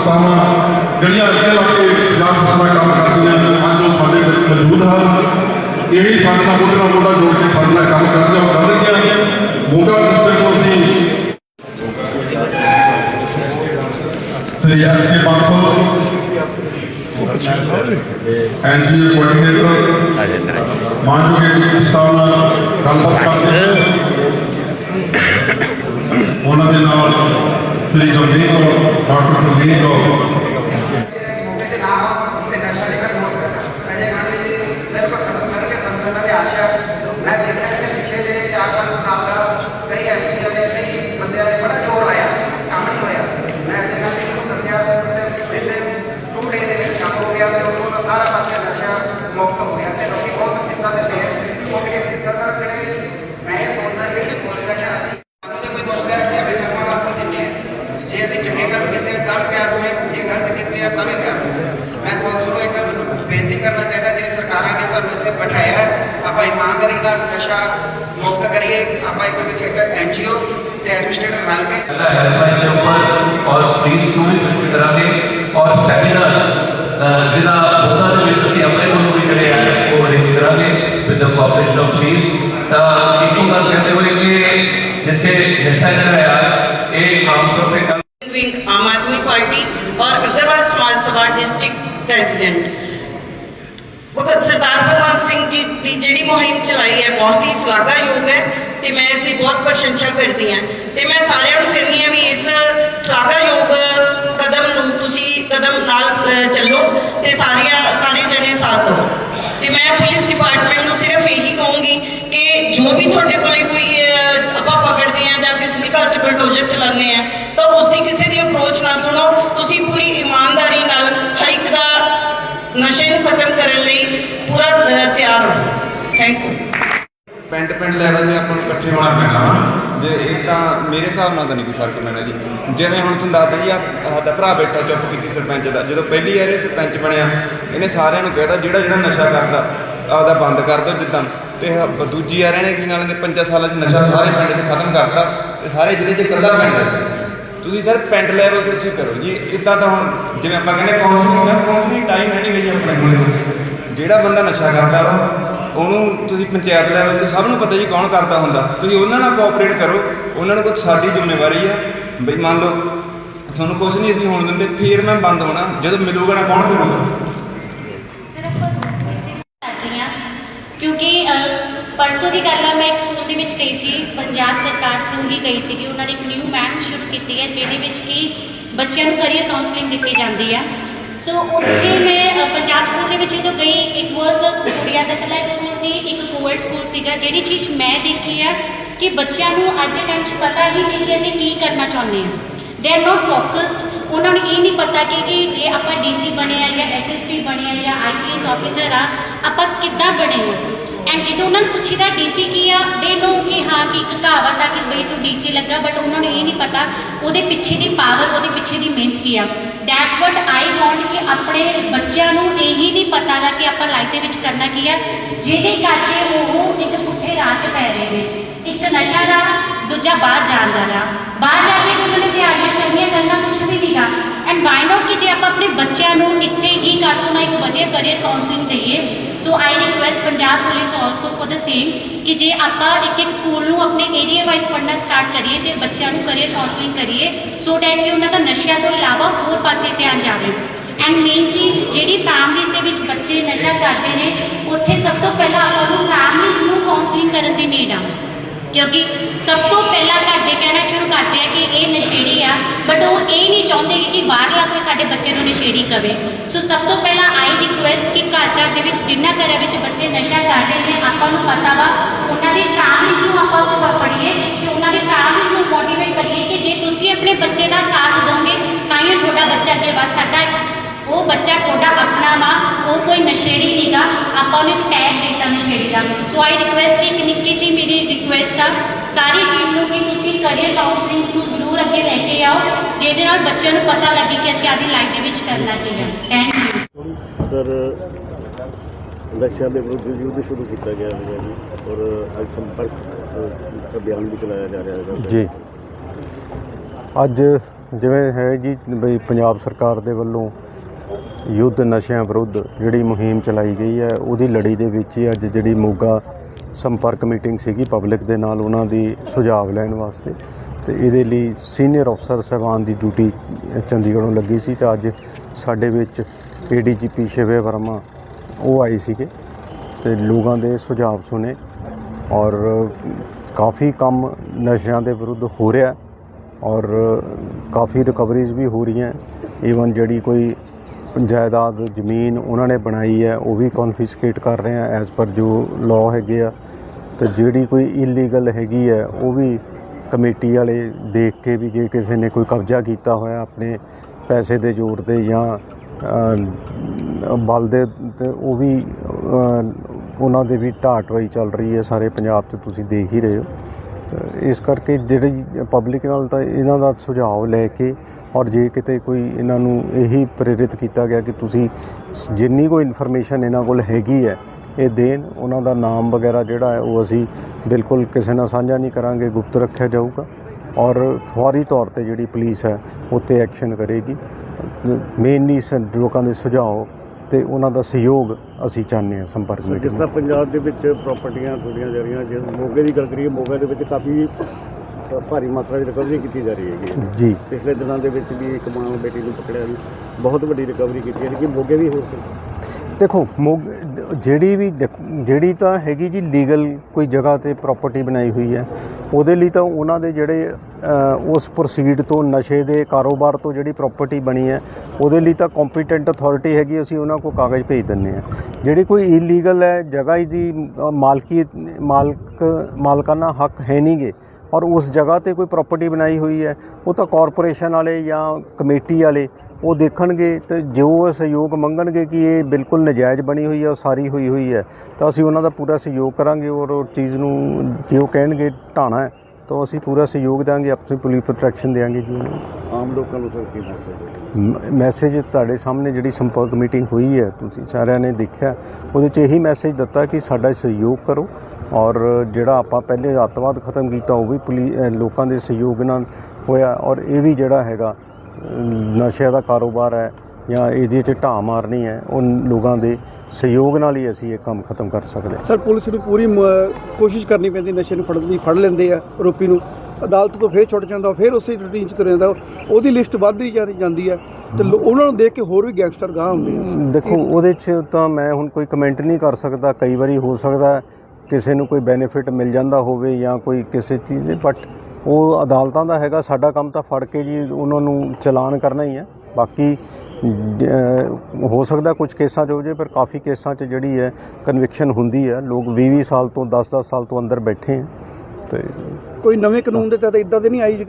ਸੰਸਥਾਵਾਂ ਜਿਹੜੀਆਂ ਅੱਗੇ ਲੱਗ ਕੇ ਪੰਜਾਬ ਦਾ ਕੰਮ ਕਰਦੀਆਂ ਅੱਜ ਉਹ ਸਾਡੇ ਵਿੱਚ ਮੌਜੂਦ ਹਨ। ਇਹ ਵੀ ਸਾਡੇ ਨਾਲ ਮੋਢੇ ਮੋਢਾ ਜੋੜ ਕੇ ਸਾਡੇ ਨਾਲ ਕੰਮ ਕਰਦੀਆਂ ਕਰ ਰਹੀਆਂ ਮੋਗਾ ਡਿਸਟ੍ਰਿਕਟ ਤੋਂ ਅਸੀਂ Shri S K Bansal NGO coordinator ਮਾਨਯੋਗ ਡੀਪੀ ਸਾਹਿਬ ਨਾਲ ਗੱਲਬਾਤ ਕਰਦੇ ਹਾਂ। ਉਹਨਾਂ ਦੇ ਨਾਲ ਸ੍ਰੀ ਜਗਦੀਪ ਕੌਰ ਡਾਕਟਰ ਆਪਾਂ ਇਮਾਨਦਾਰੀ ਨਾਲ ਨਸ਼ਾ ਮੁਕਤ ਕਰੀਏ ਆਪਾਂ ਇੱਕ ਦੂਜੇ ਇੱਕ ਐਨਜੀਓ ਤੇ ਐਡਮਿਨਿਸਟ੍ਰੇਟਰ ਰਲ ਕੇ पहला हेल्पलाइन के ऊपर और पुलिस ਨੂੰ ਵੀ ਸੂਚਿਤ ਕਰਾਂਗੇ ਔਰ ਸੈਮੀਨਾਰ ਜਿਹਦਾ ਉਹਨਾਂ ਦੇ ਵਿੱਚ ਅਸੀਂ ਆਪਣੇ ਵੱਲੋਂ ਵੀ ਜਿਹੜੇ ਆ ਉਹ ਅਰੇਂਜ ਕਰਾਂਗੇ with the cooperation of police ਤਾਂ ਇੱਕੋ ਗੱਲ ਕਹਿੰਦੇ ਹੋਏ ਕਿ ਜਿੱਥੇ ਨਸ਼ਾ ਜਿਹੜਾ ਆ ਇਹ ਆਮ ਤੌਰ ਤੇ ਕੱਲ੍ਹ विंग आम आदमी पार्टी और अग्रवाल समाज सभा डिस्ट्रिक्ट प्रेसिडेंट ਭਗਤ ਸਰਦਾਰ ਭਗਵੰਤ ਸਿੰਘ ਜੀ ਦੀ ਜਿਹੜੀ ਮੁਹਿੰਮ ਚਲਾਈ ਹੈ, ਬਹੁਤ ਹੀ ਸ਼ਲਾਘਾਯੋਗ ਹੈ ਤੇ ਮੈਂ ਇਸ ਦੀ ਬਹੁਤ ਪ੍ਰਸ਼ੰਸਾ ਕਰਦੀ ਹਾਂ। ਤੇ ਮੈਂ ਸਾਰਿਆਂ ਨੂੰ ਕਹਿੰਦੀ ਹਾਂ ਵੀ ਇਸ ਸ਼ਲਾਘਾਯੋਗ ਕਦਮ ਨੂੰ ਤੁਸੀਂ ਕਦਮ ਨਾਲ ਚੱਲੋ ਤੇ ਸਾਰੀਆਂ, ਸਾਰੇ ਜਣੇ ਸਾਥ ਦਿਓ। ਤੇ ਮੈਂ ਪੁਲਿਸ ਡਿਪਾਰਟਮੈਂਟ ਨੂੰ ਸਿਰਫ ਇਹੀ ਕਹੂੰਗੀ ਕਿ ਜੋ ਵੀ ਤੁਹਾਡੇ ਕੋਲੇ ਕੋਈ ਜੇ ਇਹ ਤਾਂ ਮੇਰੇ ਹਿਸਾਬ ਨਾਲ ਤਾਂ ਨਹੀਂ ਕੋਈ ਫ਼ਰਕ ਪੈਣਾ ਜੀ। ਜਿਵੇਂ ਹੁਣ ਤੁਹਾਨੂੰ ਦੱਸਦਾ ਜੀ ਆ ਸਾਡਾ ਭਰਾ ਬੈਠਾ ਚੁੱਪ ਕੀਤੀ ਸਰਪੰਚ ਦਾ। ਜਦੋਂ ਪਹਿਲੀ ਵਾਰ ਇਹ ਸਰਪੰਚ ਬਣਿਆ, ਇਹਨੇ ਸਾਰਿਆਂ ਨੂੰ ਕਹਿਤਾ, ਜਿਹੜਾ ਜਿਹੜਾ ਨਸ਼ਾ ਕਰਦਾ, ਆਪਦਾ ਬੰਦ ਕਰ ਦਿਓ ਜਿੱਦਾਂ। ਤੇ ਆਹ ਦੂਜੀ ਵਾਰ ਇਹਨੇ ਕੀ ਨਾਲ ਦੇ ਪੰਜਾਂ ਸਾਲਾਂ 'ਚ ਨਸ਼ਾ ਸਾਰੇ ਪਿੰਡ 'ਚ ਖਤਮ ਕਰਤਾ, ਤੇ ਸਾਰੇ ਜ਼ਿਲ੍ਹੇ 'ਚ ਇਕੱਲਾ ਪਿੰਡ ਹੈ। ਤੁਸੀਂ ਸਰ ਪਿੰਡ ਲੈਵਲ ਤੇ ਤੁਸੀਂ ਕਰੋ ਜੀ। ਇਦਾਂ ਤਾਂ ਹੁਣ ਜਿਵੇਂ ਆਪਾਂ ਕਹਿੰਦੇ ਕਾਉਂਸਲਿੰਗ ਦਾ ਕਾਉਂਸਲਿੰਗ ਟਾਈਮ ਹੈ ਨਹੀਂ ਗਈ ਆਪਣੇ ਕੋਲ। ਜਿਹੜਾ ਬੰਦਾ ਨਸ਼ਾ ਕਰਦਾ ਵਾ ਉਹਨੂੰ ਤੁਸੀਂ ਪੰਚਾਇਤ ਲੈਵਲ ਤੇ ਸਭ ਨੂੰ ਪਤਾ ਜੀ ਕੌਣ ਕਰਦਾ ਹੁੰਦਾ। ਤੁਸੀਂ ਉਹਨਾਂ ਨਾਲ ਕੋਆਪਰੇਟ ਕਰੋ ਉਹਨਾਂ ਨੂੰ ਕੋਈ ਸਾਡੀ ਜ਼ਿੰਮੇਵਾਰੀ ਆ। ਬਈ ਮੰਨ ਲਓ ਤੁਹਾਨੂੰ ਕੁਝ ਨਹੀਂ ਅਸੀਂ ਹੋਣ ਦਿੰਦੇ ਫੇਰ ਮੈਂ ਬੰਦ ਹੋਣਾ ਜਦੋਂ ਮਿਲੂਗਾ ਨਾ ਕੌਣ ਕਰੂਗਾ? ਸਿਰਫ ਕਰਦੀ ਹਾਂ ਕਿਉਂਕਿ ਅ, ਪਰਸੋਂ ਦੀ ਗੱਲ ਆ ਮੈਂ ਇੱਕ ਸਕੂਲ ਦੇ ਵਿੱਚ ਗਈ ਸੀ ਪੰਜਾਬ ਸਰਕਾਰ ਥਰੂ ਹੀ ਗਈ ਸੀ ਕਿ ਉਹਨਾਂ ਨੇ ਇੱਕ ਨਿਊ ਮੈਮ ਸ਼ੁਰੂ ਕੀਤੀ ਹੈ ਜਿਹਦੇ ਵਿੱਚ ਕਿ ਬੱਚਿਆਂ ਨੂੰ ਕਰੀਅਰ ਕਾਉਂਸਲਿੰਗ ਦਿੱਤੀ ਜਾਂਦੀ ਆ। ਸੋ ਉੱਥੇ ਮੈਂ ਅ, ਪੰਜਾਬ ਸਕੂਲ ਦੇ ਵਿੱਚ ਜਦੋਂ ਗਈ ਇੱਕ ਵਾਸ ਦਾ ਕੁੜੀਆਂ ਦਾ ਇਕੱਲਾ ਸਕੂਲ ਸੀ ਇੱਕ ਕੋਵਿਡ ਸਕੂਲ ਸੀਗਾ ਜਿਹੜੀ ਚੀਜ਼ ਮੈਂ ਦੇਖੀ ਆ ਕਿ ਬੱਚਿਆਂ ਨੂੰ ਅੱਜ ਦੇ ਟਾਈਮ 'ਚ ਪਤਾ ਹੀ ਨਹੀਂ ਕਿ ਅਸੀਂ ਕੀ ਕਰਨਾ ਚਾਹੁੰਦੇ ਹਾਂ। ਦੇ ਆਰ ਨਾਟ ਫੋਕਸਡ ਉਹਨਾਂ ਨੂੰ ਇਹ ਨਹੀਂ ਪਤਾ ਕਿ ਕਿ ਜੇ ਆਪਾਂ ਡੀਸੀ ਬਣੇ ਆ ਜਾਂ ਐਸਐਸਪੀ ਬਣੇ ਆ ਜਾਂ ਆਈਪੀਐਸ ਆਫੀਸਰ ਆ ਆਪਾਂ ਕਿੱਦਾਂ ਬਣੇ ਆ। ਐਂਡ ਜਦੋਂ ਉਹਨਾਂ ਨੂੰ ਪੁੱਛੀਦਾ ਡੀਸੀ ਕੀ ਆ ਦੇ ਨੋ ਕਿ ਹਾਂ ਕਿ ਇੱਕ ਕਹਾਵਤ ਆ ਕਿ ਬਈ ਤੂੰ ਡੀਸੀ ਲੱਗਾ ਬਟ ਉਹਨਾਂ ਨੂੰ ਇਹ ਨਹੀਂ ਪਤਾ ਉਹਦੇ ਪਿੱਛੇ ਦੀ ਪਾਵਰ ਉਹਦੇ ਪਿੱਛੇ ਦੀ ਮਿਹਨਤ ਕੀ ਆ। ਦੈਟ ਵਟ ਆਈ ਕਿ ਆਪਣੇ ਬੱਚਿਆਂ ਨੂੰ ਇਹ ਹੀ ਨਹੀਂ ਪਤਾ ਗਾ ਕਿ ਆਪਾਂ ਲਾਈਫ ਦੇ ਵਿੱਚ ਕਰਨਾ ਕੀ ਹੈ ਜਿਹਦੇ ਕਰਕੇ ਉਹ ਇੱਕ ਪੁੱਠੇ ਰਾਹ ਤੇ ਪੈ ਰਹੇ ਨੇ। ਇੱਕ ਨਸ਼ਾ ਦਾ, ਦੂਜਾ ਬਾਹਰ ਜਾਣ ਦਾ ਰਾਹ। ਬਾਹਰ ਜਾ ਕੇ ਵੀ ਉਹਨਾਂ ਨੇ ਦਿਹਾੜੀਆਂ ਕਰਨੀਆਂ, ਕਰਨਾ ਕੁਝ ਵੀ ਨਹੀਂਗਾ ਐਂਡ ਵਾਈ ਨਾਟ ਕਿ ਜੇ ਆਪਾਂ ਆਪਣੇ ਬੱਚਿਆਂ ਨੂੰ ਇੱਥੇ ਹੀ ਕਾਤੋਂ ਨਾ ਇੱਕ ਵਧੀਆ ਕਰੀਅਰ ਕਾਉਂਸਲਿੰਗ ਦਈਏ। So I request Punjab police also for the same ਕਿ ਜੇ ਆਪਾਂ ਇੱਕ ਇੱਕ ਸਕੂਲ ਨੂੰ ਆਪਣੇ ਏਰੀਆ ਵਾਈਜ਼ ਪੜ੍ਹਨਾ ਸਟਾਰਟ ਕਰੀਏ ਤੇ ਬੱਚਿਆਂ ਨੂੰ ਕਰੀਅਰ ਕਾਉਂਸਲਿੰਗ ਕਰੀਏ। ਸੋ ਡੈਟ ਕਿ ਉਹਨਾਂ ਦਾ ਨਸ਼ਿਆਂ ਤੋਂ ਇਲਾਵਾ ਹੋਰ ਪਾਸੇ ਧਿਆਨ ਜਾਵੇ। ਐਂਡ ਮੇਨ ਚੀਜ਼ ਜਿਹੜੀ ਫੈਮਲੀਜ਼ ਦੇ ਵਿੱਚ ਬੱਚੇ ਨਸ਼ਾ ਕਰਦੇ ਨੇ, ਉੱਥੇ ਸਭ ਤੋਂ ਪਹਿਲਾਂ ਆਪਾਂ ਨੂੰ ਫੈਮਲੀਜ਼ ਨੂੰ ਕਾਉਂਸਲਿੰਗ ਕਰਨ ਦੀ ਨੀਡ ਆ। ਕਿਉਂਕਿ ਸਭ ਤੋਂ ਪਹਿਲਾਂ ਘਰ ਦੇ ਕਹਿਣਾ ਸ਼ੁਰੂ ਕਰਦੇ ਆ ਕਿ ਇਹ ਨਸ਼ੇੜੀ ਆ ਬਟ ਉਹ ਇਹ ਨਹੀਂ ਚਾਹੁੰਦੇ ਕਿ ਬਾਹਰਲਾ ਕੋਈ ਸਾਡੇ ਬੱਚੇ ਨੂੰ ਨਸ਼ੇੜੀ ਕਵੇ। ਸੋ ਸਭ ਤੋਂ ਪਹਿਲਾਂ ਆਈ ਰਿਕੁਐਸਟ ਕਿ ਘਰ ਘਰ ਦੇ ਵਿੱਚ ਜਿੰਨਾ ਘਰਾਂ ਵਿੱਚ ਬੱਚੇ ਨਸ਼ਾ ਕਰ ਰਹੇ ਨੇ, ਆਪਾਂ ਨੂੰ ਪਤਾ ਵਾ, ਉਹਨਾਂ ਦੀ ਫੈਮਲੀਜ਼ ਨੂੰ ਆਪਾਂ ਪ- ਪੜ੍ਹੀਏ ਤੇ ਉਹਨਾਂ ਦੀ ਫੈਮਲੀਜ਼ ਨੂੰ ਮੋਟੀਵੇਟ ਕਰੀਏ ਕਿ ਜੇ ਤੁਸੀਂ ਆਪਣੇ ਬੱਚੇ ਦਾ ਸਾਥ ਦੋਗੇ, ਤਾਂ ਹੀ ਉਹ ਤੁਹਾਡਾ ਬੱਚਾ ਅੱਗੇ ਵੱਧ ਸਕਦਾ ਹੈ। ਉਹ ਬੱਚਾ ਤੁਹਾਡਾ ਆਪਣਾ ਵਾ ਉਹ ਕੋਈ ਨਸ਼ੇੜੀ ਨਹੀਂਗਾ ਆਪਾਂ ਉਹਨੂੰ ਟੈਗ ਦਿੱਤਾ ਨਸ਼ੇੜੀ ਦਾ। ਸੋ ਆਈ ਰਿਕੁਐਸਟ ਇੱਕ ਨਿੱਕੀ ਜੀ ਮੇਰੀ ਰਿਕੁਐਸਟ ਆ। ਸਾਰੀ ਟੀਮ ਨੂੰ ਕਿ ਤੁਸੀਂ ਕਰੀਅਰ ਕਾਉਂਸਲਿੰਗ ਨੂੰ ਜ਼ਰੂਰ ਅੱਗੇ ਲੈ ਕੇ ਆਓ ਜਿਹਦੇ ਨਾਲ ਬੱਚਿਆਂ ਨੂੰ ਪਤਾ ਲੱਗੇ ਕਿ ਅਸੀਂ ਆਪਦੀ ਲਾਈਫ ਦੇ ਵਿੱਚ ਕਰਨਾ ਕੀ ਹੈ। ਥੈਂਕ ਯੂ ਸਰ ਨਸ਼ਿਆਂ ਦੇ ਵਿਰੁੱਧ ਯੁੱਧ ਸ਼ੁਰੂ ਕੀਤਾ ਗਿਆ ਹੈ ਜੀ ਔਰ ਅੱਜ ਸੰਪਰਕ ਅਭਿਆਨ ਵੀ ਚਲਾਇਆ ਜਾ ਰਿਹਾ ਹੈ ਜੀ। ਅੱਜ ਜਿਵੇਂ ਹੈ ਜੀ ਬਈ ਪੰਜਾਬ ਸਰਕਾਰ ਦੇ ਵੱਲੋਂ ਯੁੱਧ ਨਸ਼ਿਆਂ ਵਿਰੁੱਧ ਜਿਹੜੀ ਮੁਹਿੰਮ ਚਲਾਈ ਗਈ ਹੈ, ਉਹਦੀ ਲੜੀ ਦੇ ਵਿੱਚ ਹੀ ਅੱਜ ਜਿਹੜੀ ਮੋਗਾ ਸੰਪਰਕ ਮੀਟਿੰਗ ਸੀਗੀ ਪਬਲਿਕ ਦੇ ਨਾਲ ਉਹਨਾਂ ਦੀ ਸੁਝਾਅ ਲੈਣ ਵਾਸਤੇ। ਤੇ ਇਹਦੇ ਲਈ ਸੀਨੀਅਰ ਅਫਸਰ ਸਾਹਿਬਾਨ ਦੀ ਡਿਊਟੀ ਚੰਡੀਗੜ੍ਹੋਂ ਲੱਗੀ ਸੀ ਤਾਂ ਅੱਜ ਸਾਡੇ ਵਿੱਚ ਏਡੀਜੀਪੀ ਸ਼ਿਵੇ ਵਰਮਾ ਉਹ ਆਏ ਸੀਗੇ ਤੇ ਲੋਕਾਂ ਦੇ ਸੁਝਾਅ ਸੁਣੇ ਔਰ ਕਾਫੀ ਕੰਮ ਨਸ਼ਿਆਂ ਦੇ ਵਿਰੁੱਧ ਹੋ ਰਿਹਾ ਔਰ ਕਾਫੀ ਰਿਕਵਰੀਜ਼ ਵੀ ਹੋ ਰਹੀਆਂ। ਈਵਨ ਜਿਹੜੀ ਕੋਈ ਜਾਇਦਾਦ ਜ਼ਮੀਨ ਉਹਨਾਂ ਨੇ ਬਣਾਈ ਹੈ, ਉਹ ਵੀ ਕਨਫਿਸਕੇਟ ਕਰ ਰਹੇ ਆ ਐਜ਼ ਪਰ ਜੋ ਲਾਅ ਹੈਗੇ ਆ। ਤੇ ਜਿਹੜੀ ਕੋਈ ਇਲੀਗਲ ਹੈਗੀ ਹੈ, ਉਹ ਵੀ ਕਮੇਟੀ ਵਾਲੇ ਦੇਖ ਕੇ ਵੀ ਜੇ ਕਿਸੇ ਨੇ ਕੋਈ ਕਬਜ਼ਾ ਕੀਤਾ ਹੋਇਆ ਆਪਣੇ ਪੈਸੇ ਦੇ ਜ਼ੋਰ ਤੇ ਜਾਂ ਬਲ ਦੇ ਤੇ ਉਹ ਵੀ ਉਹਨਾਂ ਦੇ ਵੀ ਢਾਟਵਾਈ ਚੱਲ ਰਹੀ ਹੈ, ਸਾਰੇ ਪੰਜਾਬ 'ਚ ਤੁਸੀਂ ਦੇਖ ਹੀ ਰਹੇ ਹੋ। ਇਸ ਕਰਕੇ ਜਿਹੜੀ ਪਬਲਿਕ ਨਾਲ ਤਾਂ ਇਹਨਾਂ ਦਾ ਸੁਝਾਅ ਲੈ ਕੇ ਔਰ ਜੇ ਕਿਤੇ ਕੋਈ ਇਹਨਾਂ ਨੂੰ ਇਹੀ ਪ੍ਰੇਰਿਤ ਕੀਤਾ ਗਿਆ ਕਿ ਤੁਸੀਂ ਜਿੰਨੀ ਕੋਈ ਇਨਫੋਰਮੇਸ਼ਨ ਇਹਨਾਂ ਕੋਲ ਹੈਗੀ ਹੈ, ਇਹ ਦੇਣ, ਉਹਨਾਂ ਦਾ ਨਾਮ ਵਗੈਰਾ ਜਿਹੜਾ ਹੈ ਉਹ ਅਸੀਂ ਬਿਲਕੁਲ ਕਿਸੇ ਨਾਲ ਸਾਂਝਾ ਨਹੀਂ ਕਰਾਂਗੇ, ਗੁਪਤ ਰੱਖਿਆ ਜਾਊਗਾ ਔਰ ਫੌਰੀ ਤੌਰ ਤੇ ਜਿਹੜੀ ਪੁਲਿਸ ਹੈ, ਉੱਤੇ ਐਕਸ਼ਨ ਕਰੇਗੀ। ਮੇਨਲੀ ਲੋਕਾਂ ਦੇ ਸੁਝਾਅ ਤੇ ਉਹਨਾਂ ਦਾ ਸਹਿਯੋਗ ਅਸੀਂ ਚਾਹੁੰਦੇ ਹਾਂ ਸੰਪਰਕ ਜਿਸ ਮੀਟਿੰਗ ਤਰ੍ਹਾਂ ਪੰਜਾਬ ਦੇ ਵਿੱਚ ਪ੍ਰਾਪਰਟੀਆਂ ਥੋੜੀਆਂ ਜਾ ਰਹੀਆਂ ਜੇ ਮੋਗੇ ਦੀ ਗੱਲ ਕਰੀਏ ਮੋਗੇ ਦੇ ਵਿੱਚ ਕਾਫੀ ਅ, ਭਾਰੀ ਮਾਤਰਾ ਦੀ ਰਿਕਵਰੀ ਕੀਤੀ ਜਾ ਰਹੀ ਹੈਗੀ ਜੀ। ਪਿਛਲੇ ਦਿਨਾਂ ਦੇ ਵਿੱਚ ਵੀ ਇੱਕ ਮਾਂ ਬੇਟੀ ਨੂੰ ਪਕੜਿਆ ਵੀ ਬਹੁਤ ਵੱਡੀ ਰਿਕਵਰੀ ਕੀਤੀ ਹੈ ਕਿ ਮੋਗੇ ਵੀ ਹੋ ਸਕਦਾ। ਦੇਖੋ, ਮੋਗ ਜਿਹੜੀ ਵੀ ਜਿਹੜੀ ਤਾਂ ਹੈਗੀ ਜੀ ਲੀਗਲ ਕੋਈ ਜਗ੍ਹਾ ਤੇ ਪ੍ਰਾਪਰਟੀ ਬਣਾਈ ਹੋਈ ਹੈ, ਉਹਦੇ ਲਈ ਤਾਂ ਉਹਨਾਂ ਦੇ ਜਿਹੜੇ ਉਸ ਪ੍ਰੋਸੀਡ ਤੋਂ, ਨਸ਼ੇ ਦੇ ਕਾਰੋਬਾਰ ਤੋਂ ਜਿਹੜੀ ਪ੍ਰਾਪਰਟੀ ਬਣੀ ਹੈ, ਉਹਦੇ ਲਈ ਤਾਂ ਕੰਪੀਟੈਂਟ ਅਥਾਰਟੀ ਹੈਗੀ, ਅਸੀਂ ਉਹਨਾਂ ਕੋਲ ਕਾਗਜ਼ ਭੇਜ ਦਿੰਨੇ ਆ ਜਿਹੜੀ ਕੋਈ ਇਲੀਗਲ ਹੈ, ਜਗ੍ਹਾ ਦੀ ਮਾਲਕੀ, ਮਾਲਕ, ਮਾਲਕਾਨਾ ਹੱਕ ਹੈ ਨਹੀਂਗੇ, ਔਰ ਉਸ ਜਗ੍ਹਾ ਤੇ ਕੋਈ ਪ੍ਰਾਪਰਟੀ ਬਣਾਈ ਹੋਈ ਹੈ, ਉਹ ਤਾਂ ਕਾਰਪੋਰੇਸ਼ਨ ਵਾਲੇ ਜਾਂ ਕਮੇਟੀ ਵਾਲੇ ਉਹ ਦੇਖਣਗੇ ਤੇ ਜੋ ਉਹ ਸਹਿਯੋਗ ਮੰਗਣਗੇ ਕਿ ਇਹ ਬਿਲਕੁਲ ਨਜਾਇਜ਼ ਬਣੀ ਹੋਈ ਹੈ ਉਹ ਸਾਰੀ ਹੋਈ ਹੋਈ ਹੈ ਤਾਂ ਅਸੀਂ ਉਹਨਾਂ ਦਾ ਪੂਰਾ ਸਹਿਯੋਗ ਕਰਾਂਗੇ ਔਰ ਉਹ ਚੀਜ਼ ਨੂੰ ਜੇ ਉਹ ਕਹਿਣਗੇ ਢਾਣਾ ਹੈ ਤਾਂ ਅਸੀਂ ਪੂਰਾ ਸਹਿਯੋਗ ਦੇਵਾਂਗੇ ਆਪਣੀ ਪੁਲਿਸ ਪ੍ਰੋਟੈਕਸ਼ਨ ਦੇਵਾਂਗੇ ਜੀ ਆਮ ਲੋਕਾਂ ਨੂੰ ਸਰ ਕੀ ਮੈਸੇਜ ਮੈਸੇਜ ਤੁਹਾਡੇ ਸਾਹਮਣੇ ਜਿਹੜੀ ਸੰਪਰਕ ਮੀਟਿੰਗ ਹੋਈ ਹੈ ਤੁਸੀਂ ਸਾਰਿਆਂ ਨੇ ਦੇਖਿਆ ਉਹਦੇ 'ਚ ਇਹੀ ਮੈਸੇਜ ਦਿੱਤਾ ਕਿ ਸਾਡਾ ਸਹਿਯੋਗ ਕਰੋ ਔਰ ਜਿਹੜਾ ਆਪਾਂ ਪਹਿਲੇ ਅੱਤਵਾਦ ਖਤਮ ਕੀਤਾ ਉਹ ਵੀ ਲੋਕਾਂ ਦੇ ਸਹਿਯੋਗ ਨਾਲ ਹੋਇਆ ਔਰ ਇਹ ਵੀ ਜਿਹੜਾ ਹੈਗਾ ਅ, ਨਸ਼ਿਆਂ ਦਾ ਕਾਰੋਬਾਰ ਹੈ ਜਾਂ ਇਹਦੇ 'ਚ ਢਾਹ ਮਾਰਨੀ ਹੈ ਉਹ ਲੋਕਾਂ ਦੇ ਸਹਿਯੋਗ ਨਾਲ ਹੀ ਅਸੀਂ ਇਹ ਕੰਮ ਖਤਮ ਕਰ ਸਕਦੇ ਹਾਂ। ਸਰ ਪੁਲਿਸ ਨੂੰ ਪੂਰੀ ਕੋਸ਼ਿਸ਼ ਕਰਨੀ ਪੈਂਦੀ ਨਸ਼ੇ ਨੂੰ ਫੜਨ ਦੀ ਫੜ ਲੈਂਦੇ ਆ ਆਰੋਪੀ ਨੂੰ। ਅਦਾਲਤ ਤੋਂ ਫੇਰ ਛੁੱਟ ਜਾਂਦਾ ਫੇਰ ਉਸੇ ਰੂਟੀਨ 'ਚ ਤੁਰ ਜਾਂਦਾ ਉਹਦੀ ਲਿਸਟ ਵੱਧਦੀ ਜਾਂਦੀ ਹੈ ਤੇ ਉਹਨਾਂ ਨੂੰ ਦੇਖ ਕੇ ਹੋਰ ਵੀ ਗੈਂਗਸਟਰ ਗਾਹ ਹੁੰਦੇ ਆ। ਦੇਖੋ ਉਹਦੇ 'ਚ ਤਾਂ ਮੈਂ ਹੁਣ ਕੋਈ ਕਮੈਂਟ ਨਹੀਂ ਕਰ ਸਕਦਾ ਕਈ ਵਾਰੀ ਹੋ ਸਕਦਾ ਕਿਸੇ ਨੂੰ ਕੋਈ ਬੈਨੀਫਿਟ ਮਿਲ ਜਾਂਦਾ ਹੋਵੇ ਜਾਂ ਕੋਈ ਕਿਸੇ ਚੀਜ਼ ਦੇ ਬਟ ਉਹ ਅਦਾਲਤਾਂ ਦਾ ਹੈਗਾ, ਸਾਡਾ ਕੰਮ ਤਾਂ ਫੜ ਕੇ ਜੀ ਉਹਨਾਂ ਨੂੰ ਚਲਾਨ ਕਰਨਾ ਹੀ ਹੈ। ਬਾਕੀ ਹੋ ਸਕਦਾ ਕੁਝ ਕੇਸਾਂ 'ਚ ਹੋ ਜੇ, ਪਰ ਕਾਫੀ ਕੇਸਾਂ 'ਚ ਜਿਹੜੀ ਹੈ ਕਨਵਿਕਸ਼ਨ ਹੁੰਦੀ ਹੈ। ਲੋਕ 20-20 ਸਾਲ ਤੋਂ 10-10 ਸਾਲ ਤੋਂ ਅੰਦਰ ਬੈਠੇ ਹੈ। ਤੇ ਕੋਈ ਨਵੇਂ ਕਾਨੂੰਨ ਦੇ ਤਹਿਤ ਇਦਾਂ ਦੇ ਨਹੀਂ ਆਈ